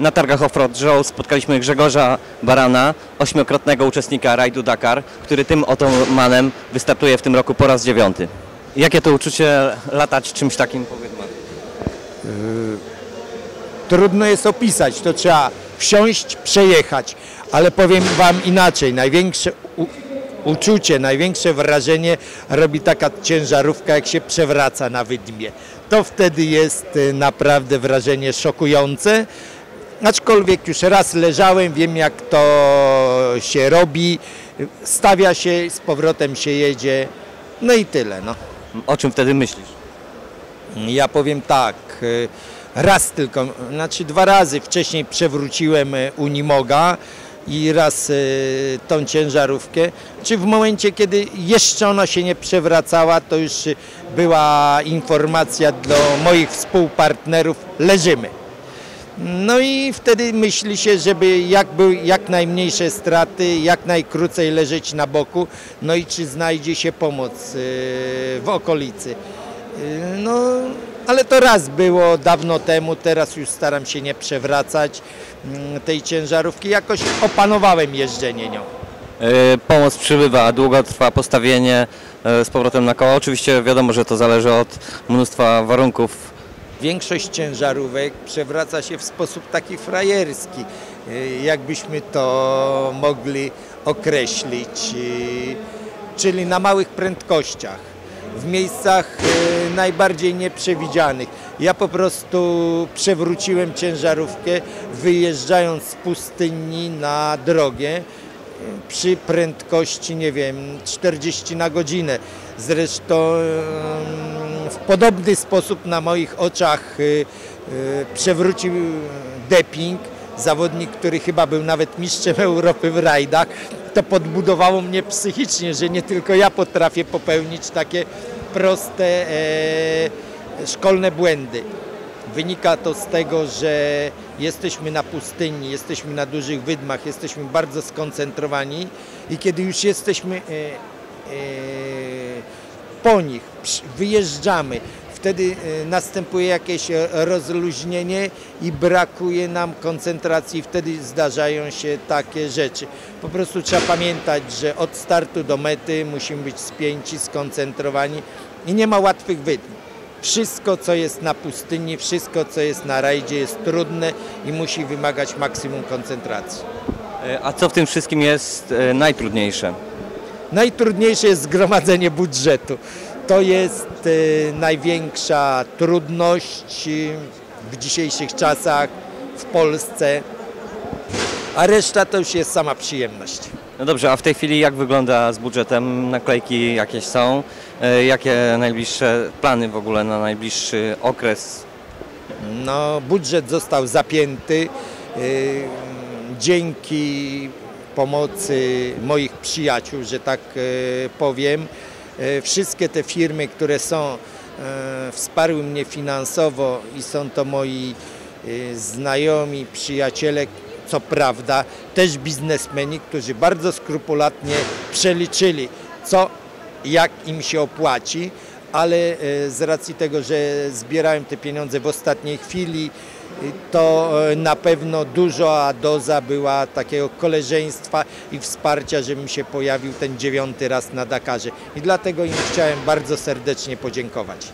Na targach Offroad Show spotkaliśmy Grzegorza Barana, ośmiokrotnego uczestnika rajdu Dakar, który tym oto manem wystartuje w tym roku po raz dziewiąty. Jakie to uczucie latać czymś takim po wydmach? Trudno jest opisać, to trzeba wsiąść, przejechać, ale powiem Wam inaczej, największe uczucie, największe wrażenie robi taka ciężarówka, jak się przewraca na wydmie. To wtedy jest y, naprawdę wrażenie szokujące, aczkolwiek już raz leżałem, wiem jak to się robi, stawia się, z powrotem się jedzie, no i tyle. No. O czym wtedy myślisz? Ja powiem tak, y, raz tylko, znaczy dwa razy wcześniej przewróciłem y, Unimoga i raz y, tą ciężarówkę. Czy w momencie, kiedy jeszcze ona się nie przewracała, to już była informacja dla moich współpartnerów, leżymy. No i wtedy myśli się, żeby jak, był, jak najmniejsze straty, jak najkrócej leżeć na boku, no i czy znajdzie się pomoc y, w okolicy. Y, No, ale to raz było dawno temu, teraz już staram się nie przewracać mm, tej ciężarówki. Jakoś opanowałem jeżdżenie nią. E, Pomoc przybywa, długo trwa postawienie e, z powrotem na koło. Oczywiście wiadomo, że to zależy od mnóstwa warunków. Większość ciężarówek przewraca się w sposób taki frajerski, y, jakbyśmy to mogli określić, y, czyli na małych prędkościach, w miejscach y, najbardziej nieprzewidzianych. Ja po prostu przewróciłem ciężarówkę wyjeżdżając z pustyni na drogę przy prędkości, nie wiem, 40 na godzinę. Zresztą w podobny sposób na moich oczach y, y, przewrócił Deping, zawodnik, który chyba był nawet mistrzem Europy w rajdach. To podbudowało mnie psychicznie, że nie tylko ja potrafię popełnić takie proste e, szkolne błędy. Wynika to z tego, że jesteśmy na pustyni, jesteśmy na dużych wydmach, jesteśmy bardzo skoncentrowani i kiedy już jesteśmy e, e, po nich, wyjeżdżamy, wtedy e, następuje jakieś rozluźnienie i brakuje nam koncentracji, wtedy zdarzają się takie rzeczy. Po prostu trzeba pamiętać, że od startu do mety musimy być spięci, skoncentrowani i nie ma łatwych wydm. Wszystko, co jest na pustyni, wszystko, co jest na rajdzie jest trudne i musi wymagać maksimum koncentracji. E, A co w tym wszystkim jest e, najtrudniejsze? Najtrudniejsze jest zgromadzenie budżetu. To jest e, największa trudność w dzisiejszych czasach w Polsce, a reszta to już jest sama przyjemność. No dobrze, a w tej chwili jak wygląda z budżetem? Naklejki jakieś są? E, Jakie najbliższe plany w ogóle na najbliższy okres? No, budżet został zapięty y, dzięki pomocy moich przyjaciół, że tak y, powiem. Wszystkie te firmy, które są, wsparły mnie finansowo i są to moi znajomi, przyjaciele, co prawda też biznesmeni, którzy bardzo skrupulatnie przeliczyli, co jak im się opłaci, ale e, z racji tego, że zbierałem te pieniądze w ostatniej chwili, y, to e, na pewno duża doza była takiego koleżeństwa i wsparcia, żebym się pojawił ten dziewiąty raz na Dakarze. I dlatego im chciałem bardzo serdecznie podziękować.